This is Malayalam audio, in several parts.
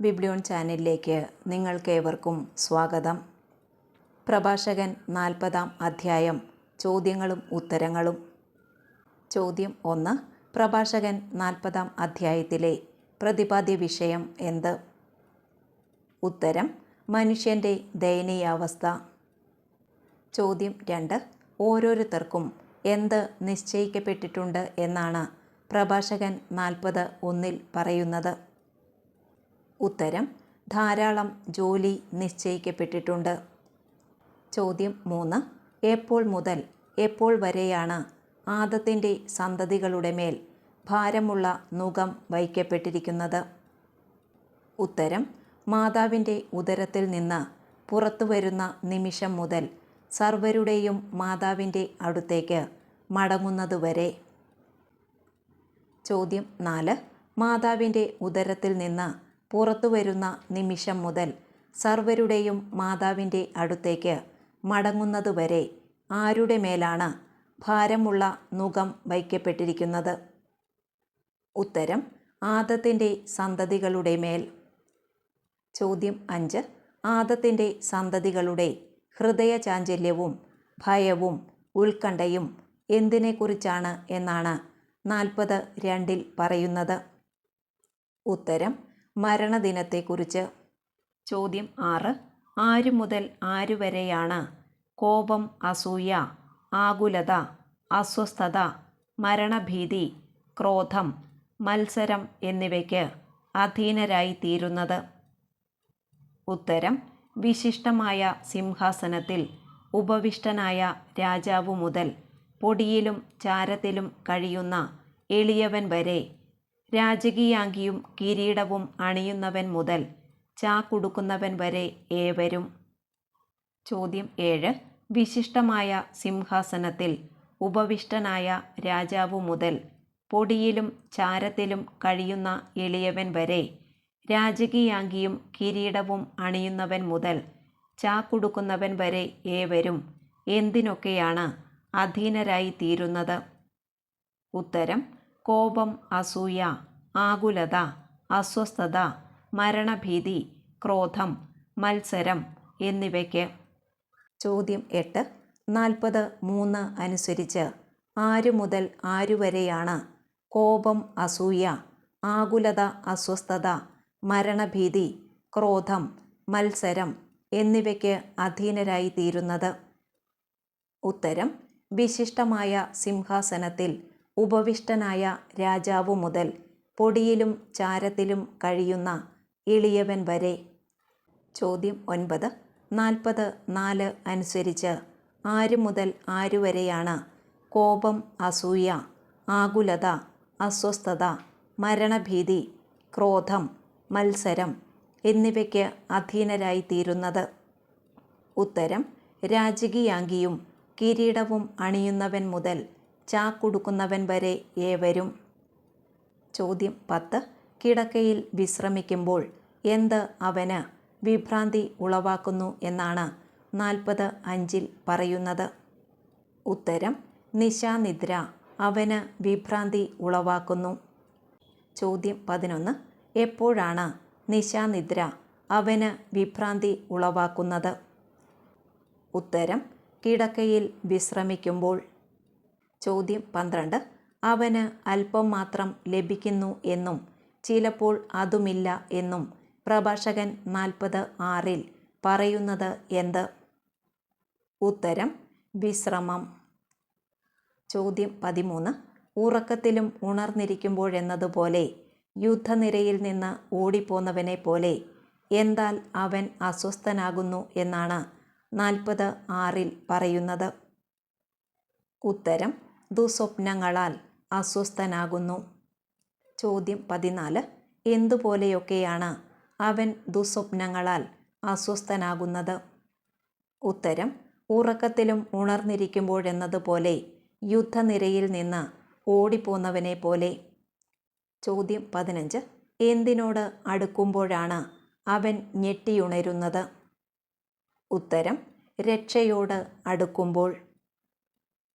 ബിബ്ലിയോൺ ചാനലിലേക്ക് നിങ്ങൾക്കേവർക്കും സ്വാഗതം. പ്രഭാഷകൻ നാൽപ്പതാം അധ്യായം. ചോദ്യങ്ങളും ഉത്തരങ്ങളും. ചോദ്യം ഒന്ന്. പ്രഭാഷകൻ നാൽപ്പതാം അധ്യായത്തിലെ പ്രതിപാദ്യ വിഷയം എന്ത്? ഉത്തരം. മനുഷ്യന്റെ ദയനീയാവസ്ഥ. ചോദ്യം രണ്ട്. ഓരോരുത്തർക്കും എന്ത് നിശ്ചയിക്കപ്പെട്ടിട്ടുണ്ട് എന്നാണ് പ്രഭാഷകൻ നാൽപ്പത് ഒന്നിൽ പറയുന്നത്. ഉത്തരം ധാരാളം ജോലി നിശ്ചയിക്കപ്പെട്ടിട്ടുണ്ട്. ചോദ്യം മൂന്ന്. എപ്പോൾ മുതൽ എപ്പോൾ വരെയാണ് ആദത്തിന്റെ സന്തതികളുടെ മേൽ ഭാരമുള്ള നുകം വയ്ക്കപ്പെട്ടിരിക്കുന്നത്? ഉത്തരം മാതാവിന്റെ ഉദരത്തിൽ നിന്ന് പുറത്തു വരുന്ന നിമിഷം മുതൽ സർവരുടെയും മാതാവിന്റെ അടുത്തേക്ക് മടങ്ങുന്നതുവരെ. ചോദ്യം നാല്. മാതാവിന്റെ ഉദരത്തിൽ നിന്ന് പുറത്തു വരുന്ന നിമിഷം മുതൽ സർവരുടെയും മാതാവിന്റെ അടുത്തേക്ക് മടങ്ങുന്നതുവരെ ആരുടെ മേലാണ് ഭാരമുള്ള നുഖം വയ്ക്കപ്പെട്ടിരിക്കുന്നത്? ഉത്തരം ആദത്തിന്റെ സന്തതികളുടെ മേൽ. ചോദ്യം അഞ്ച് ആദത്തിന്റെ സന്തതികളുടെ ഹൃദയചാഞ്ചല്യവും ഭയവും ഉത്കണ്ഠയും എന്തിനെക്കുറിച്ചാണ് എന്നാണ് നാൽപ്പത് രണ്ടിൽ പറയുന്നത്. ഉത്തരം മരണദിനത്തെക്കുറിച്ച്. ചോദ്യം ആറ്. ആരു മുതൽ ആരു വരെയാണ് കോപം അസൂയ ആകുലത അസ്വസ്ഥത മരണഭീതി ക്രോധം മത്സരം എന്നിവയ്ക്ക് അധീനരായി തീരുന്നത് ഉത്തരം. വിശിഷ്ടമായ സിംഹാസനത്തിൽ ഉപവിഷ്ടനായ രാജാവു മുതൽ പൊടിയിലും ചാരത്തിലും കഴിയുന്ന എളിയവൻ വരെ രാജകീയാങ്കിയും കിരീടവും അണിയുന്നവൻ മുതൽ ചാക്കുടുക്കുന്നവൻ വരെ ഏവരും. ചോദ്യം ഏഴ്. വിശിഷ്ടമായ സിംഹാസനത്തിൽ ഉപവിഷ്ടനായ രാജാവു മുതൽ പൊടിയിലും ചാരത്തിലും കഴിയുന്ന എളിയവൻ വരെ രാജകീയാങ്കിയും കിരീടവും അണിയുന്നവൻ മുതൽ ചാക്കുടുക്കുന്നവൻ വരെ ഏവരും എന്തിനൊക്കെയാണ് അധീനരായി തീരുന്നത്? ഉത്തരം കോപം അസൂയ ആകുലത അസ്വസ്ഥത മരണഭീതി ക്രോധം മത്സരം എന്നിവയ്ക്ക്. ചോദ്യം എട്ട്. നാൽപ്പത് മൂന്ന് അനുസരിച്ച് ആരു മുതൽ ആരു വരെയാണ് കോപം അസൂയ ആകുലത അസ്വസ്ഥത മരണഭീതി ക്രോധം മത്സരം എന്നിവയ്ക്ക് അധീനരായി തീരുന്നത് ഉത്തരം. വിശിഷ്ടമായ സിംഹാസനത്തിൽ ഉപവിഷ്ടനായ രാജാവു മുതൽ പൊടിയിലും ചാരത്തിലും കഴിയുന്ന എളിയവൻ വരെ. ചോദ്യം ഒൻപത്. നാൽപ്പത് നാല് അനുസരിച്ച് ആരു മുതൽ ആരു വരെയാണ് കോപം അസൂയ ആകുലത അസ്വസ്ഥത മരണഭീതി ക്രോധം മത്സരം എന്നിവയ്ക്ക് അധീനരായി തീരുന്നത് ഉത്തരം. രാജകീയാങ്കിയും കിരീടവും അണിയുന്നവൻ മുതൽ ചാക്കുടുക്കുന്നവൻ വരെ ഏവരും? ചോദ്യം പത്ത്. കിടക്കയിൽ വിശ്രമിക്കുമ്പോൾ എന്ത് അവന് വിഭ്രാന്തി ഉളവാക്കുന്നു എന്നാണ് നാൽപ്പത് അഞ്ചിൽ പറയുന്നത്. ഉത്തരം നിശാനിദ്ര. അവന് വിഭ്രാന്തി ഉളവാക്കുന്നു. ചോദ്യം പതിനൊന്ന്. എപ്പോഴാണ് നിശാനിദ്ര അവന് വിഭ്രാന്തി ഉളവാക്കുന്നത്? ഉത്തരം കിടക്കയിൽ വിശ്രമിക്കുമ്പോൾ ചോദ്യം പന്ത്രണ്ട്. അവന് അല്പം മാത്രം ലഭിക്കുന്നു എന്നും ചിലപ്പോൾ അതുമില്ല എന്നും പ്രഭാഷകൻ നാൽപ്പത് ആറിൽ പറയുന്നത് എന്ത്? ഉത്തരം വിശ്രമം. ചോദ്യം പതിമൂന്ന്. ഉറക്കത്തിലും ഉണർന്നിരിക്കുമ്പോഴെന്നതുപോലെ യുദ്ധനിരയിൽ നിന്ന് ഓടിപ്പോന്നവനെ പോലെ എന്താൽ അവൻ അസ്വസ്ഥനാകുന്നു എന്നാണ് നാൽപ്പത് ആറിൽ പറയുന്നത്? ഉത്തരം ദുസ്വപ്നങ്ങളാൽ അസ്വസ്ഥനാകുന്നു. ചോദ്യം പതിനാല്. എന്തുപോലെയൊക്കെയാണ് അവൻ ദുസ്വപ്നങ്ങളാൽ അസ്വസ്ഥനാകുന്നത്? ഉത്തരം ഉറക്കത്തിലും ഉണർന്നിരിക്കുമ്പോഴെന്നതുപോലെ യുദ്ധനിരയിൽ നിന്ന് ഓടിപ്പോന്നവനെ പോലെ ചോദ്യം പതിനഞ്ച്. എന്തിനോട് അടുക്കുമ്പോഴാണ് അവൻ ഞെട്ടിയുണരുന്നത്? ഉത്തരം രക്ഷയോട് അടുക്കുമ്പോൾ.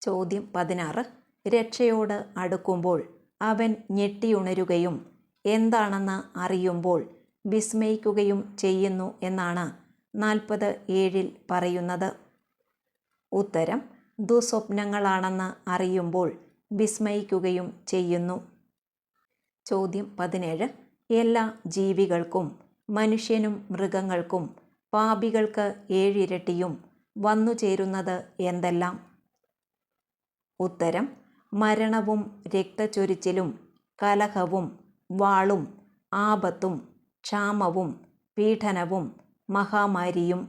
ചോദ്യം പതിനാറ്. രക്ഷയോട് അടുക്കുമ്പോൾ അവൻ ഞെട്ടിയുണരുകയും എന്താണെന്ന് അറിയുമ്പോൾ വിസ്മയിക്കുകയും ചെയ്യുന്നു എന്നാണ് നാൽപ്പത് ഏഴിൽ പറയുന്നത്. ഉത്തരം ദുസ്വപ്നങ്ങളാണെന്ന് അറിയുമ്പോൾ വിസ്മയിക്കുകയും ചെയ്യുന്നു. ചോദ്യം പതിനേഴ്. എല്ലാ ജീവികൾക്കും മനുഷ്യനും മൃഗങ്ങൾക്കും പാപികൾക്ക് ഏഴിരട്ടിയും വന്നു ചേരുന്നത് എന്തെല്ലാം? ഉത്തരം മരണവും രക്തച്ചൊരിച്ചിലും കലഹവും വാളും ആപത്തും ക്ഷാമവും പീഡനവും മഹാമാരിയും.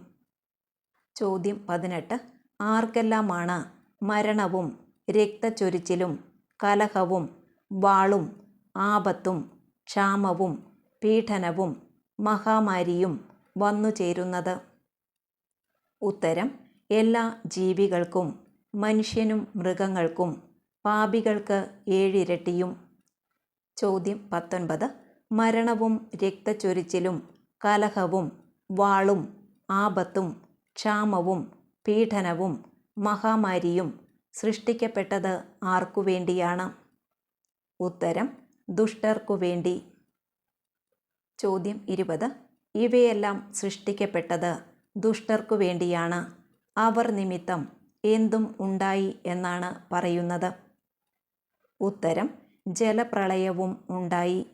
ചോദ്യം പതിനെട്ട്. ആർക്കെല്ലാമാണ് മരണവും രക്തച്ചൊരിച്ചിലും കലഹവും വാളും ആപത്തും ക്ഷാമവും പീഡനവും മഹാമാരിയും വന്നു ചേരുന്നത് ഉത്തരം എല്ലാ ജീവികൾക്കും മനുഷ്യനും മൃഗങ്ങൾക്കും പാപികൾക്ക് ഏഴിരട്ടിയും ചോദ്യം പത്തൊൻപത്. മരണവും രക്തച്ചൊരിച്ചിലും കലഹവും വാളും ആപത്തും ക്ഷാമവും പീഡനവും മഹാമാരിയും സൃഷ്ടിക്കപ്പെട്ടത് ആർക്കു വേണ്ടിയാണ്? ഉത്തരം ദുഷ്ടർക്കു വേണ്ടി. ചോദ്യം ഇരുപത്. ഇവയെല്ലാം സൃഷ്ടിക്കപ്പെട്ടത് ദുഷ്ടർക്കു വേണ്ടിയാണ്. അവർ നിമിത്തം എന്തും ഉണ്ടായി എന്നാണ് പറയുന്നത്. ഉത്തരം ജലപ്രളയവും ഉണ്ടായി.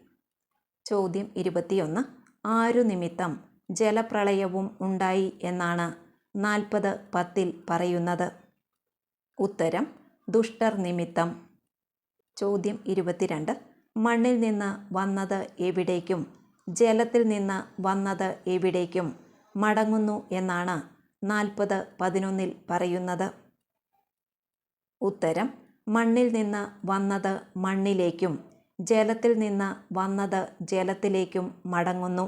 ചോദ്യം ഇരുപത്തിയൊന്ന്. ആരു നിമിത്തം ജലപ്രളയവും ഉണ്ടായി എന്നാണ് നാൽപ്പത് പത്തിൽ പറയുന്നത്. ഉത്തരം ദുഷ്ടർ നിമിത്തം. ചോദ്യം ഇരുപത്തിരണ്ട്. മണ്ണിൽ നിന്ന് വന്നത് എവിടേക്കും? ജലത്തിൽ നിന്ന് വന്നത് എവിടേക്കും? മടങ്ങുന്നു എന്നാണ് നാൽപ്പത് പതിനൊന്നിൽ പറയുന്നത്. ഉത്തരം മണ്ണിൽ നിന്ന് വന്നത് മണ്ണിലേക്കും ജലത്തിൽ നിന്ന് വന്നത് ജലത്തിലേക്കും മടങ്ങുന്നു.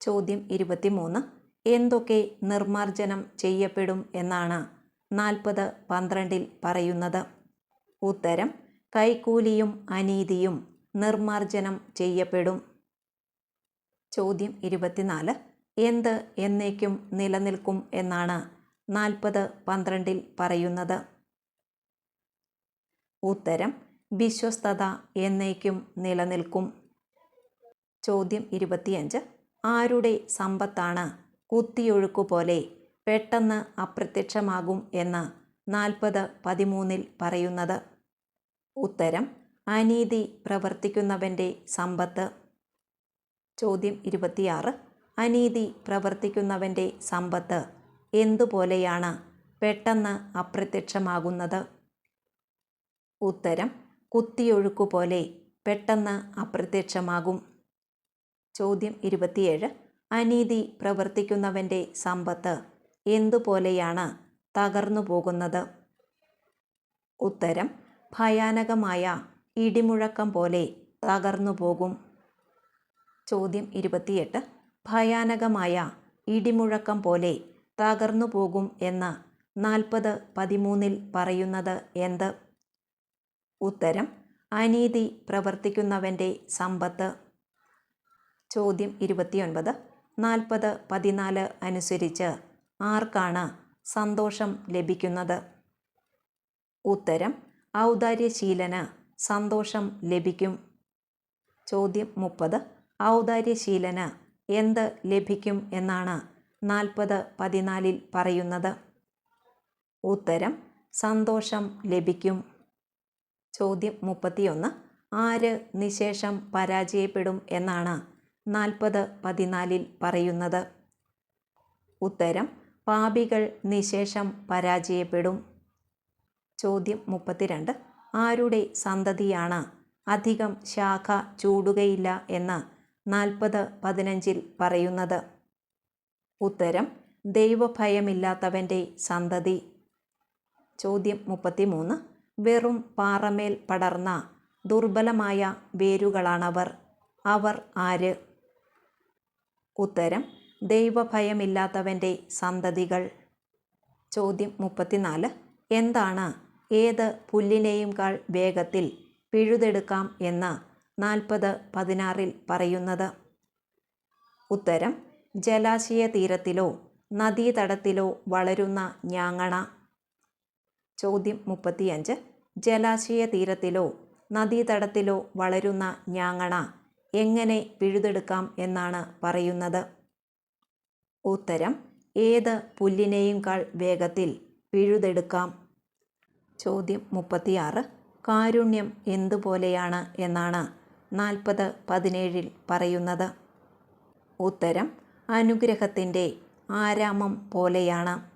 ചോദ്യം ഇരുപത്തിമൂന്ന് എന്തൊക്കെ നിർമാർജനം ചെയ്യപ്പെടും എന്നാണ് നാൽപ്പത് പന്ത്രണ്ടിൽ പറയുന്നത്. ഉത്തരം കൈക്കൂലിയും അനീതിയും നിർമാർജനം ചെയ്യപ്പെടും. ചോദ്യം ഇരുപത്തിനാല് എന്ത് എന്നേക്കും നിലനിൽക്കും എന്നാണ് നാൽപ്പത് പന്ത്രണ്ടിൽ പറയുന്നത്. ഉത്തരം വിശ്വസ്തത എന്നേക്കും നിലനിൽക്കും. ചോദ്യം ഇരുപത്തിയഞ്ച് ആരുടെ സമ്പത്താണ് കുത്തിയൊഴുക്കു പോലെ പെട്ടെന്ന് അപ്രത്യക്ഷമാകും എന്ന് നാൽപ്പത് പതിമൂന്നിൽ പറയുന്നത്. ഉത്തരം അനീതി പ്രവർത്തിക്കുന്നവന്റെ സമ്പത്ത്. ചോദ്യം ഇരുപത്തിയാറ് അനീതി പ്രവർത്തിക്കുന്നവന്റെ സമ്പത്ത് എന്തുപോലെയാണ് പെട്ടെന്ന് അപ്രത്യക്ഷമാകുന്നത്? ഉത്തരം കുത്തിയൊഴുക്കു പോലെ പെട്ടെന്ന് അപ്രത്യക്ഷമാകും. ചോദ്യം ഇരുപത്തിയേഴ് അനീതി പ്രവർത്തിക്കുന്നവന്റെ സമ്പത്ത് എന്തുപോലെയാണ് തകർന്നു പോകുന്നത് ഉത്തരം ഭയാനകമായ ഇടിമുഴക്കം പോലെ തകർന്നു പോകും ചോദ്യം ഇരുപത്തിയെട്ട് ഭയാനകമായ ഇടിമുഴക്കം പോലെ തകർന്നു പോകും എന്ന് നാൽപ്പത് പതിമൂന്നിൽ പറയുന്നത് എന്ത്? ഉത്തരം അനീതി പ്രവർത്തിക്കുന്നവന്റെ സമ്പത്ത്. ചോദ്യം ഇരുപത്തിയൊൻപത് നാൽപ്പത് പതിനാല് അനുസരിച്ച് ആർക്കാണ് സന്തോഷം ലഭിക്കുന്നത്? ഉത്തരം ഔദാര്യശീലന് സന്തോഷം ലഭിക്കും. ചോദ്യം മുപ്പത് ഔദാര്യശീലന് എന്ത് ലഭിക്കും എന്നാണ് നാൽപ്പത് പതിനാലിൽ പറയുന്നത്? ഉത്തരം സന്തോഷം ലഭിക്കും. ചോദ്യം മുപ്പത്തിയൊന്ന്. ആര് നിശേഷം പരാജയപ്പെടും എന്നാണ് നാൽപ്പത് പതിനാലിൽ പറയുന്നത്? ഉത്തരം പാപികൾ നിശേഷം പരാജയപ്പെടും. ചോദ്യം മുപ്പത്തിരണ്ട്. ആരുടെ സന്തതിയാണ് അധികം ശാഖ ചൂടുകയില്ല എന്ന് നാൽപ്പത് പതിനഞ്ചിൽ പറയുന്നത്. ഉത്തരം ദൈവഭയമില്ലാത്തവന്റെ സന്തതി. ചോദ്യം മുപ്പത്തിമൂന്ന്. വെറും പാറമേൽ പടർന്ന ദുർബലമായ വേരുകളാണവർ. അവർ ആര്? ഉത്തരം ദൈവഭയമില്ലാത്തവന്റെ സന്തതികൾ. ചോദ്യം മുപ്പത്തിനാല്. എന്താണ്? ഏത് പുല്ലിനെയും കാൾ വേഗത്തിൽ പിഴുതെടുക്കാം എന്ന് നാൽപ്പത് പതിനാറിൽ പറയുന്നത്. ഉത്തരം ജലാശയ തീരത്തിലോ നദീതടത്തിലോ വളരുന്ന ഞാങ്ങണ. ചോദ്യം മുപ്പത്തിയഞ്ച് ജലാശയ തീരത്തിലോ നദീതടത്തിലോ വളരുന്ന ഞാങ്ങണ എങ്ങനെ പിഴുതെടുക്കാം എന്നാണ് പറയുന്നത്. ഉത്തരം ഏത് പുല്ലിനെയുംകാൾ വേഗത്തിൽ പിഴുതെടുക്കാം. ചോദ്യം മുപ്പത്തിയാറ് കാരുണ്യം എന്തുപോലെയാണ് എന്നാണ്. നാൽപ്പത് പതിനേഴിൽ പറയുന്നത്. ഉത്തരം അനുഗ്രഹത്തിന്റെ ആരാമം പോലെയാണ്.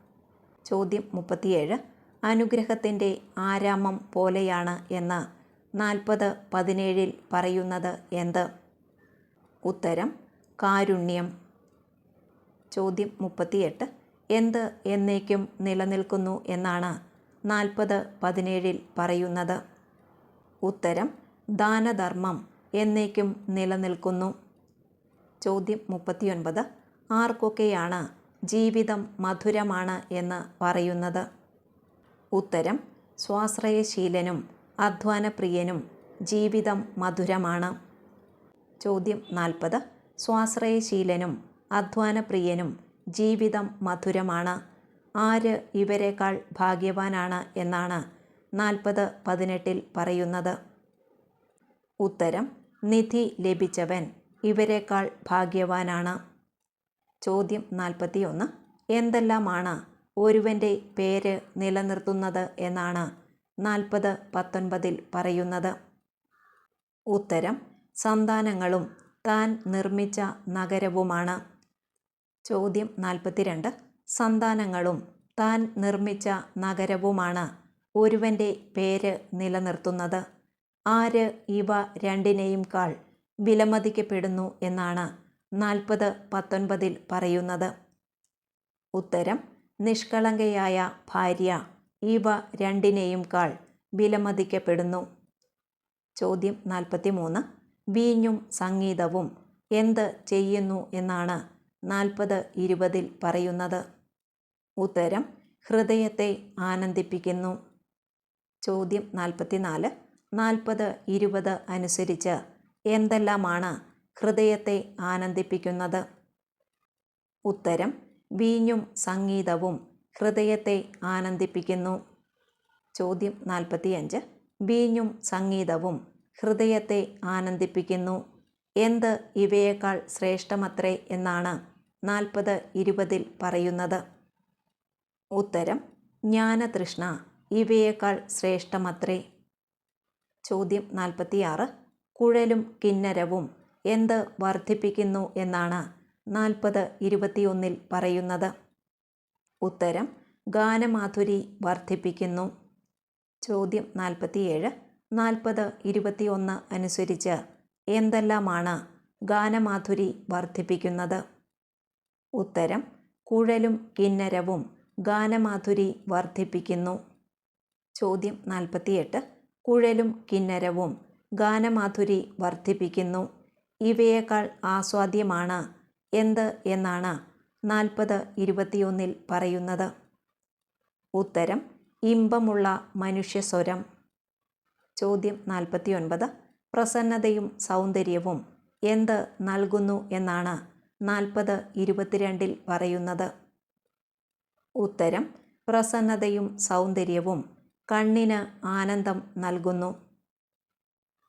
ചോദ്യം മുപ്പത്തിയേഴ് അനുഗ്രഹത്തിന്റെ ആരാമം പോലെയാണ് എന്ന് നാൽപ്പത് പതിനേഴിൽ പറയുന്നത് എന്ത്? ഉത്തരം കാരുണ്യം. ചോദ്യം മുപ്പത്തിയെട്ട് എന്ത് എന്നേക്കും നിലനിൽക്കുന്നു എന്നാണ് നാൽപ്പത് പതിനേഴിൽ പറയുന്നത്. ഉത്തരം ദാനധർമ്മം. എന്നേക്കും നിലനിൽക്കുന്നു. ചോദ്യം മുപ്പത്തിയൊൻപത്. ആർക്കൊക്കെയാണ് ജീവിതം മധുരമാണ് എന്ന് പറയുന്നത്? ഉത്തരം സ്വാശ്രയശീലനും അധ്വാനപ്രിയനും ജീവിതം മധുരമാണ്. ചോദ്യം നാൽപ്പത്. സ്വാശ്രയശീലനും അധ്വാനപ്രിയനും ജീവിതം മധുരമാണ്. ആര് ഇവരെക്കാൾ ഭാഗ്യവാനാണ് എന്നാണ് നാൽപ്പത് പതിനെട്ടിൽ പറയുന്നത്. ഉത്തരം നിധി ലഭിച്ചവൻ ഇവരെക്കാൾ ഭാഗ്യവാനാണ്. ചോദ്യം നാൽപ്പത്തിയൊന്ന്. എന്തെല്ലാമാണ് ഒരുവന്റെ പേര് നിലനിർത്തുന്നത് എന്നാണ് നാൽപ്പത് പത്തൊൻപതിൽ പറയുന്നത്. ഉത്തരം സന്താനങ്ങളും താൻ നിർമ്മിച്ച നഗരവുമാണ്. ചോദ്യം നാൽപ്പത്തിരണ്ട്. സന്താനങ്ങളും താൻ നിർമ്മിച്ച നഗരവുമാണ് ഒരുവന്റെ പേര് നിലനിർത്തുന്നത്. ആര് ഇവ രണ്ടിനെയും കാൾ വിലമതിക്കപ്പെടുന്നു എന്നാണ് നാൽപ്പത് പത്തൊൻപതിൽ പറയുന്നത്. ഉത്തരം നിഷ്കളങ്കയായ ഭാര്യ ഇവ രണ്ടിനെയും കാൾ വിലമതിക്കപ്പെടുന്നു. ചോദ്യം നാൽപ്പത്തി മൂന്ന് വീഞ്ഞും സംഗീതവും എന്ത് ചെയ്യുന്നു എന്നാണ് നാൽപ്പത് ഇരുപതിൽ പറയുന്നത്. ഉത്തരം ഹൃദയത്തെ ആനന്ദിപ്പിക്കുന്നു. ചോദ്യം നാൽപ്പത്തിനാല് നാൽപ്പത് ഇരുപത് അനുസരിച്ച് എന്തെല്ലാമാണ് ഹൃദയത്തെ ആനന്ദിപ്പിക്കുന്നത്? ഉത്തരം വീഞ്ഞും സംഗീതവും ഹൃദയത്തെ ആനന്ദിപ്പിക്കുന്നു. ചോദ്യം നാൽപ്പത്തിയഞ്ച് വീഞ്ഞും സംഗീതവും ഹൃദയത്തെ ആനന്ദിപ്പിക്കുന്നു. എന്ത് ഇവയേക്കാൾ ശ്രേഷ്ഠമത്രേ എന്നാണ് നാൽപ്പത് ഇരുപതിൽ പറയുന്നത്? ഉത്തരം ജ്ഞാനതൃഷ്ണ ഇവയേക്കാൾ ശ്രേഷ്ഠമത്രേ. ചോദ്യം നാൽപ്പത്തിയാറ് കുഴലും കിന്നരവും എന്ത് വർദ്ധിപ്പിക്കുന്നു എന്നാണ് നാൽപ്പത് ഇരുപത്തിയൊന്നിൽ പറയുന്നത്. ഉത്തരം ഗാനമാധുരി വർദ്ധിപ്പിക്കുന്നു. ചോദ്യം നാൽപ്പത്തിയേഴ് നാൽപ്പത് ഇരുപത്തിയൊന്ന് അനുസരിച്ച് എന്തെല്ലാമാണ് ഗാനമാധുരി വർദ്ധിപ്പിക്കുന്നത്? ഉത്തരം കുഴലും കിന്നരവും ഗാനമാധുരി വർദ്ധിപ്പിക്കുന്നു. ചോദ്യം നാൽപ്പത്തിയെട്ട് കുഴലും കിന്നരവും ഗാനമാധുരി വർദ്ധിപ്പിക്കുന്നു. ഇവയേക്കാൾ ആസ്വാദ്യമാണ് എന്ത് എന്നാണ് നാൽപ്പത് ഇരുപത്തിയൊന്നിൽ പറയുന്നത്. ഉത്തരം ഇമ്പമുള്ള മനുഷ്യസ്വരം. ചോദ്യം നാൽപ്പത്തിയൊൻപത് പ്രസന്നതയും സൗന്ദര്യവും എന്ത് നൽകുന്നു എന്നാണ് നാൽപ്പത് ഇരുപത്തിരണ്ടിൽ പറയുന്നത്. ഉത്തരം പ്രസന്നതയും സൗന്ദര്യവും കണ്ണിന് ആനന്ദം നൽകുന്നു.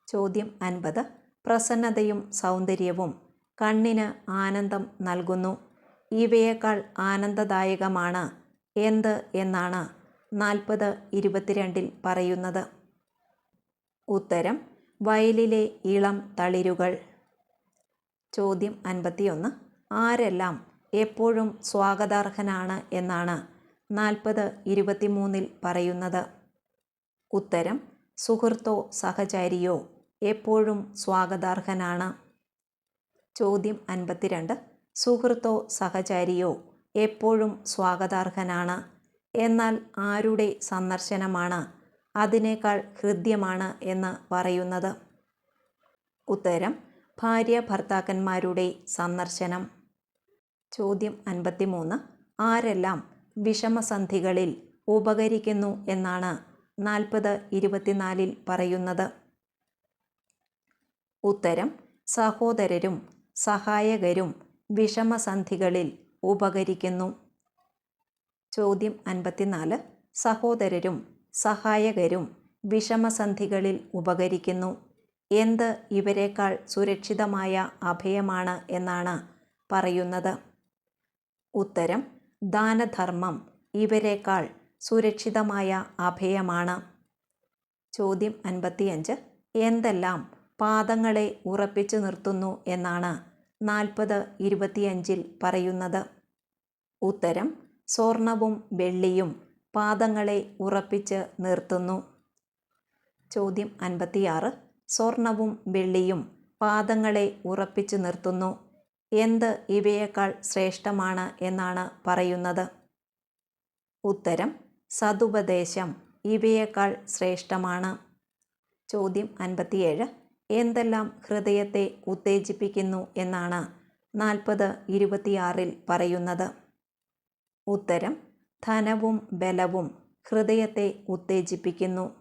ചോദ്യം അൻപത്. പ്രസന്നതയും സൗന്ദര്യവും കണ്ണിന് ആനന്ദം നൽകുന്നു. ഇവയേക്കാൾ ആനന്ദദായകമാണ് എന്ത് എന്നാണ് നാൽപ്പത് ഇരുപത്തിരണ്ടിൽ പറയുന്നത്. ഉത്തരം വയലിലെ ഇളം തളിരുകൾ. ചോദ്യം അൻപത്തിയൊന്ന്. ആരെല്ലാം എപ്പോഴും സ്വാഗതാർഹനാണ് എന്നാണ് നാൽപ്പത് ഇരുപത്തിമൂന്നിൽ പറയുന്നത്. ഉത്തരം സുഹൃത്തോ സഹചാരിയോ എപ്പോഴും സ്വാഗതാർഹനാണ്. ചോദ്യം അൻപത്തിരണ്ട് സുഹൃത്തോ സഹചാരിയോ എപ്പോഴും സ്വാഗതാർഹനാണ്. എന്നാൽ ആരുടെ സന്ദർശനമാണ് അതിനേക്കാൾ ഹൃദ്യമാണ് എന്ന് പറയുന്നത്? ഉത്തരം ഭാര്യ ഭർത്താക്കന്മാരുടെ സന്ദർശനം. ചോദ്യം അൻപത്തിമൂന്ന് ആരെല്ലാം വിഷമസന്ധികളിൽ ഉപകരിക്കുന്നു എന്നാണ് നാൽപ്പത് ഇരുപത്തിനാലിൽ പറയുന്നത്. ഉത്തരം സഹോദരരും സഹായകരും വിഷമസന്ധികളിൽ ഉപകരിക്കുന്നു. ചോദ്യം അൻപത്തിനാല് സഹോദരരും സഹായകരും വിഷമസന്ധികളിൽ ഉപകരിക്കുന്നു. എന്ത് ഇവരെക്കാൾ സുരക്ഷിതമായ അഭയമാണ് എന്നാണ് പറയുന്നത്. ഉത്തരം ദാനധർമ്മം ഇവരെക്കാൾ സുരക്ഷിതമായ അഭയമാണ്. ചോദ്യം അൻപത്തിയഞ്ച്. എന്തെല്ലാം പാദങ്ങളെ ഉറപ്പിച്ചു നിർത്തുന്നു എന്നാണ് നാൽപ്പത് ഇരുപത്തിയഞ്ചിൽ പറയുന്നത്. ഉത്തരം സ്വർണവും വെള്ളിയും പാദങ്ങളെ ഉറപ്പിച്ച് നിർത്തുന്നു. ചോദ്യം അൻപത്തിയാറ്. സ്വർണവും വെള്ളിയും പാദങ്ങളെ ഉറപ്പിച്ചു നിർത്തുന്നു. എന്ത് ഇവയേക്കാൾ ശ്രേഷ്ഠമാണ് എന്നാണ് പറയുന്നത്. ഉത്തരം സതുപദേശം ഇവയേക്കാൾ ശ്രേഷ്ഠമാണ്. ചോദ്യം അൻപത്തിയേഴ്. എന്തെല്ലാം ഹൃദയത്തെ ഉത്തേജിപ്പിക്കുന്നു എന്നാണ് നാൽപ്പത് ഇരുപത്തിയാറിൽ പറയുന്നത്. ഉത്തരം ധനവും ബലവും ഹൃദയത്തെ ഉത്തേജിപ്പിക്കുന്നു.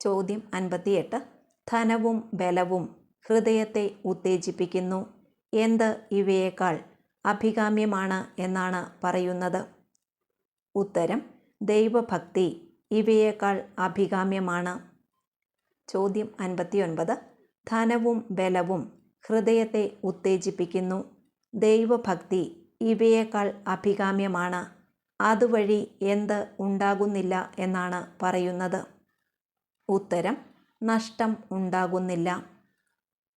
ചോദ്യം അൻപത്തിയെട്ട്. ധനവും ബലവും ഹൃദയത്തെ ഉത്തേജിപ്പിക്കുന്നു. എന്ത് ഇവയേക്കാൾ അഭികാമ്യമാണ് എന്നാണ് പറയുന്നത്. ഉത്തരം ദൈവഭക്തി ഇവയേക്കാൾ അഭികാമ്യമാണ്. ചോദ്യം അൻപത്തിയൊൻപത്. ധനവും ബലവും ഹൃദയത്തെ ഉത്തേജിപ്പിക്കുന്നു. ദൈവഭക്തി ഇവയേക്കാൾ അഭികാമ്യമാണ്. അതുവഴി എന്ത് ഉണ്ടാകുന്നില്ല എന്നാണ് പറയുന്നത്. ഉത്തരം നഷ്ടം ഉണ്ടാകുന്നില്ല.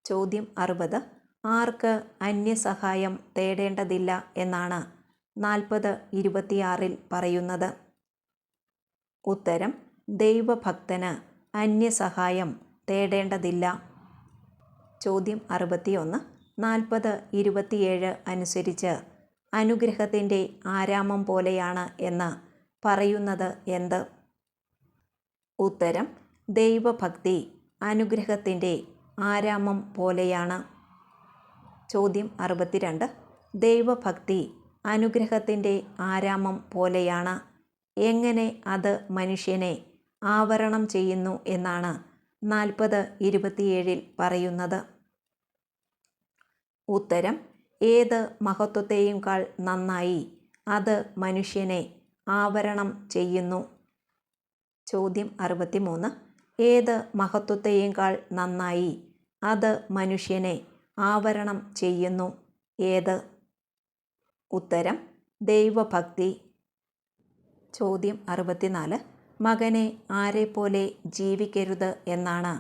ചോദ്യം അറുപത്. ആർക്ക് അന്യസഹായം തേടേണ്ടതില്ല എന്നാണ് നാൽപ്പത് ഇരുപത്തിയാറിൽ പറയുന്നത്. ഉത്തരം ദൈവഭക്തന് അന്യസഹായം തേടേണ്ടതില്ല. ചോദ്യം അറുപത്തിയൊന്ന്. നാൽപ്പത് ഇരുപത്തിയേഴ് അനുസരിച്ച് അനുഗ്രഹത്തിന്റെ ആരാമം പോലെയാണ് എന്ന് പറയുന്നത് എന്ത്? ഉത്തരം ദൈവഭക്തി അനുഗ്രഹത്തിന്റെ ആരാമം പോലെയാണ്. ചോദ്യം അറുപത്തിരണ്ട്. ദൈവഭക്തി അനുഗ്രഹത്തിന്റെ ആരാമം പോലെയാണ്. എങ്ങനെ അത് മനുഷ്യനെ ആവരണം ചെയ്യുന്നു എന്നാണ് നാൽപ്പത് ഇരുപത്തിയേഴിൽ പറയുന്നത്. ഉത്തരം ഏത് മഹത്വത്തെയുംകാൾ നന്നായി അത് മനുഷ്യനെ ആവരണം ചെയ്യുന്നു. ചോദ്യം അറുപത്തിമൂന്ന് ഏത് മഹത്വത്തെയുംകാൾ നന്നായി അത് മനുഷ്യനെ ആവരണം ചെയ്യുന്നു? ഏത്? ഉത്തരം ദൈവഭക്തി. ചോദ്യം അറുപത്തിനാല്. മകനെ ആരെപ്പോലെ ജീവിക്കരുത് എന്നാണ്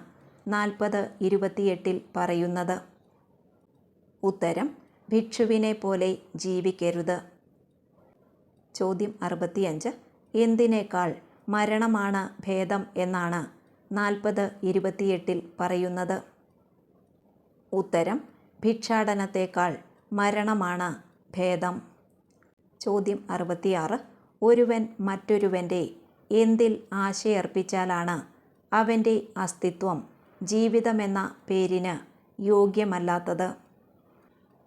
നാൽപ്പത് ഇരുപത്തിയെട്ടിൽ പറയുന്നത്. ഉത്തരം ഭിക്ഷുവിനെ പോലെ ജീവിക്കരുത്. ചോദ്യം അറുപത്തിയഞ്ച്. എന്തിനേക്കാൾ മരണമാണ് ഭേദം എന്നാണ് നാൽപ്പത് ഇരുപത്തിയെട്ടിൽ പറയുന്നത്. ഉത്തരം ഭിക്ഷാടനത്തേക്കാൾ മരണമാണ് ഭേദം. ചോദ്യം അറുപത്തിയാറ്. ഒരുവൻ മറ്റൊരുവന്റെ എന്തിൽ ആശയർപ്പിച്ചാലാണ് അവന്റെ അസ്തിത്വം? ജീവിതമെന്ന പേരിന് യോഗ്യമല്ലാത്തത്.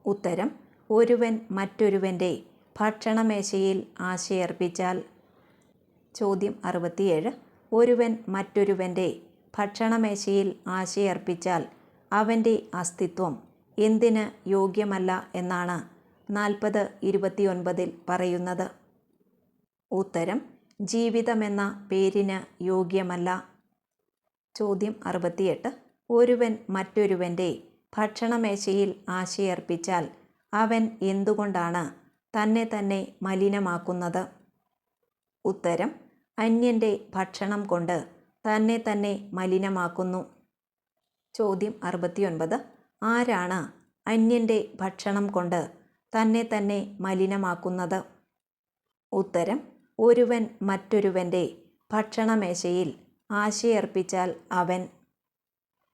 ഉത്തരം ഒരുവൻ മറ്റൊരുവന്റെ ഭക്ഷണമേശയിൽ ആശയർപ്പിച്ചാൽ. ചോദ്യം അറുപത്തിയേഴ്. ഒരുവൻ മറ്റൊരുവന്റെ ഭക്ഷണമേശയിൽ ആശയർപ്പിച്ചാൽ അവന്റെ അസ്തിത്വം എന്തിന് യോഗ്യമല്ല എന്നാണ് നാൽപ്പത് ഇരുപത്തിയൊൻപതിൽ പറയുന്നത്. ഉത്തരം ജീവിതമെന്ന പേരിന് യോഗ്യമല്ല. ചോദ്യം അറുപത്തിയെട്ട്. ഒരുവൻ മറ്റൊരുവന്റെ ഭക്ഷണമേശയിൽ ആശയർപ്പിച്ചാൽ അവൻ എന്തുകൊണ്ടാണ് തന്നെ തന്നെ മലിനമാക്കുന്നത്? ഉത്തരം അന്യന്റെ ഭക്ഷണം കൊണ്ട് തന്നെ തന്നെ മലിനമാക്കുന്നു. ചോദ്യം അറുപത്തിയൊൻപത്. ആരാണ് അന്യന്റെ ഭക്ഷണം കൊണ്ട് തന്നെ തന്നെ മലിനമാക്കുന്നത്? ഉത്തരം ഒരുവൻ മറ്റൊരുവന്റെ ഭക്ഷണമേശയിൽ ആശയർപ്പിച്ചാൽ അവൻ.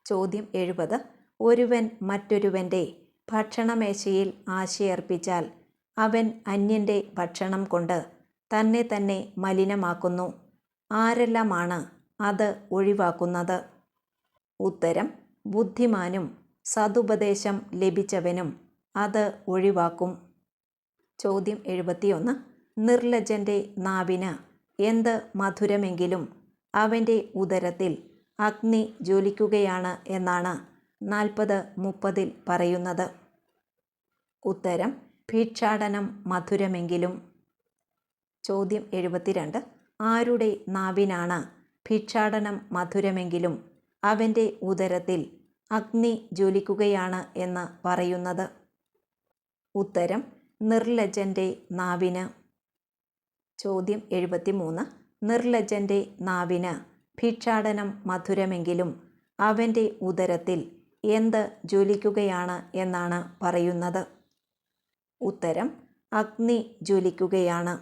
ചോദ്യം എഴുപത്. ഒരുവൻ മറ്റൊരുവന്റെ ഭക്ഷണമേശയിൽ ആശയർപ്പിച്ചാൽ അവൻ അന്യന്റെ ഭക്ഷണം കൊണ്ട് തന്നെ തന്നെ മലിനമാക്കുന്നു. ആരെല്ലാമാണ് അത് ഒഴിവാക്കുന്നത്? ഉത്തരം ബുദ്ധിമാനും സതുപദേശം ലഭിച്ചവനും അത് ഒഴിവാക്കും. ചോദ്യം എഴുപത്തിയൊന്ന്. നിർലജന്റെ നാവിന് എന്ത് മധുരമെങ്കിലും അവന്റെ ഉദരത്തിൽ അഗ്നി ജ്വലിക്കുകയാണ് എന്നാണ് നാൽപ്പത് മുപ്പതിൽ പറയുന്നത്. ഉത്തരം ഭിക്ഷാടനം മധുരമെങ്കിലും. ചോദ്യം എഴുപത്തിരണ്ട്. ആരുടെ നാവിനാണ് ഭിക്ഷാടനം മധുരമെങ്കിലും അവന്റെ ഉദരത്തിൽ അഗ്നി ജ്വലിക്കുകയാണ് എന്ന് പറയുന്നത്? ഉത്തരം നിർലജന്റെ നാവിന്. ചോദ്യം എഴുപത്തിമൂന്ന്. നിർലജന്റെ നാവിന് ഭിക്ഷാടനം മധുരമെങ്കിലും അവന്റെ ഉദരത്തിൽ എന്ത് ജ്വലിക്കുകയാണ് എന്നാണ് പറയുന്നത്? ഉത്തരം അഗ്നി ജ്വലിക്കുകയാണ്.